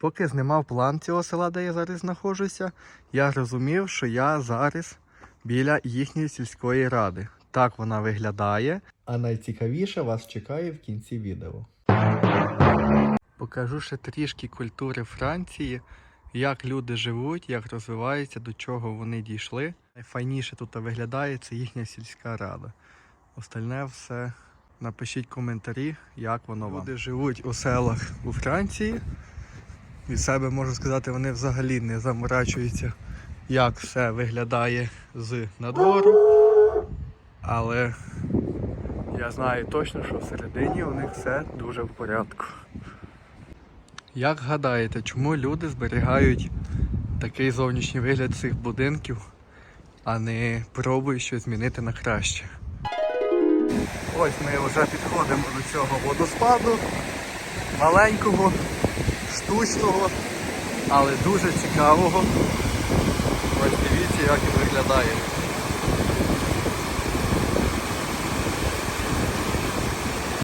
Поки знімав план цього села, де я зараз знаходжуся, я розумів, що я зараз біля їхньої сільської ради. Так вона виглядає. А найцікавіше вас чекає в кінці відео. Покажу ще трішки культури Франції, як люди живуть, як розвиваються, до чого вони дійшли. Найфайніше тут виглядає це їхня сільська рада. Остальне все напишіть коментарі, як воно вам. Люди живуть у селах у Франції. Від себе можу сказати, вони взагалі не заморачуються, як все виглядає з надвору. Але я знаю точно, що всередині у них все дуже в порядку. Як гадаєте, чому люди зберігають такий зовнішній вигляд цих будинків, а не пробують щось змінити на краще? Ось ми вже підходимо до цього водоспаду, маленького, штучного, але дуже цікавого. Ось дивіться, як він виглядає.